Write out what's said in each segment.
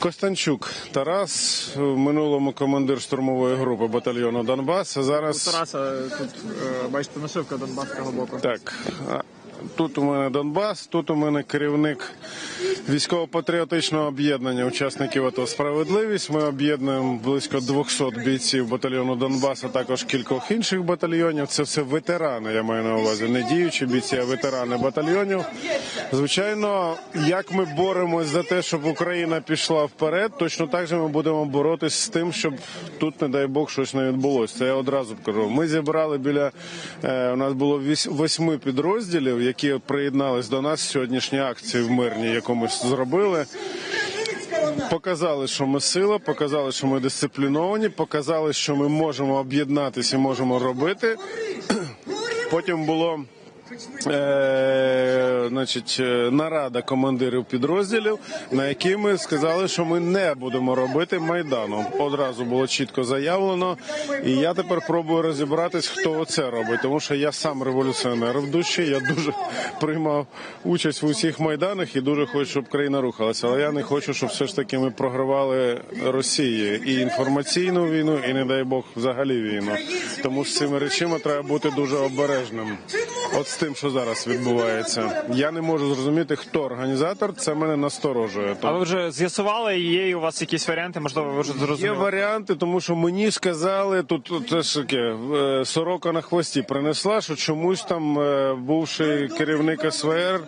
Костанчук Тарас, в минулому командир штурмової групи батальйону Донбас. Зараз У Тараса тут е, бачите нашивка Донбаського боку. так. Тут у мене Донбас, тут у мене керівник військово-патріотичного об'єднання учасників АТО Справедливість. Ми об'єднуємо близько 200 бійців батальйону Донбас, а також кількох інших батальйонів. Це все ветерани, я маю на увазі, не діючі бійці, а ветерани батальйонів. Звичайно, як ми боремось за те, щоб Україна пішла вперед, точно так же ми будемо боротись з тим, щоб тут, не дай Бог, щось не відбулося. Це я одразу кажу. Ми зібрали біля е, у нас було восьми підрозділів, які приєднались до нас сьогоднішні акції в мирній, яку ми зробили. Показали, що ми сила, показали, що ми дисципліновані, показали, що ми можемо об'єднатися і можемо робити. Потім було е, значить, е, нарада командирів підрозділів, на якій ми сказали, що ми не будемо робити майдану. Одразу було чітко заявлено. І я тепер пробую розібратись, хто це робить, тому що я сам революціонер в душі. Я дуже приймав участь в усіх майданах і дуже хочу, щоб країна рухалася. Але я не хочу, щоб все ж таки ми програвали Росії і інформаційну війну, і не дай Бог взагалі війну. Тому з цими речами треба бути дуже обережним. От з тим, що зараз відбувається, я не можу зрозуміти, хто організатор. Це мене насторожує. А ви вже з'ясували, є у вас якісь варіанти? Можливо, ви вже Є варіанти, тому що мені сказали, тут, це ж таке, е, сорока на хвості принесла, що чомусь там е, бувший керівник СВР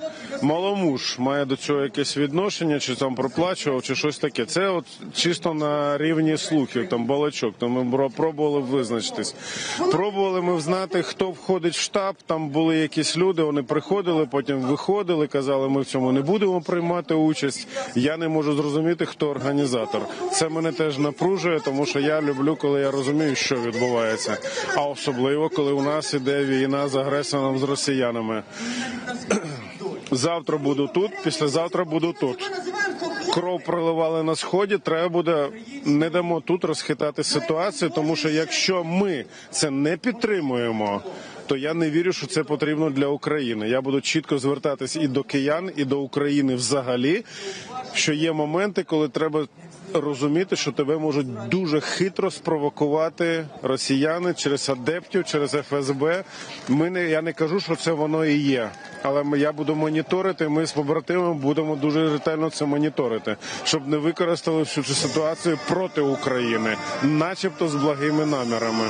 маломуж має до цього якесь відношення, чи там проплачував, чи щось таке. Це от чисто на рівні слухів, там балачок. Там ми пробували визначитись. Пробували ми взнати, хто входить в штаб. Там були якісь люди, вони приходили, потім виходили, казали, ми в цьому не будемо приймати участь. Я не можу зрозуміти, хто організатор. Це мене теж напружує, тому що я люблю, коли я розумію, що відбувається. А особливо, коли у нас іде війна з агресором з росіянами. Завтра буду тут, післязавтра буду тут. Кров проливали на сході. Треба буде не дамо тут розхитати ситуацію, тому що якщо ми це не підтримуємо. То я не вірю, що це потрібно для України. Я буду чітко звертатись і до киян, і до України взагалі. Що є моменти, коли треба розуміти, що тебе можуть дуже хитро спровокувати росіяни через адептів, через ФСБ. Ми не я не кажу, що це воно і є. Але ми- я буду моніторити. Ми з побратимами будемо дуже ретельно це моніторити, щоб не використали всю цю ситуацію проти України, начебто з благими намірами.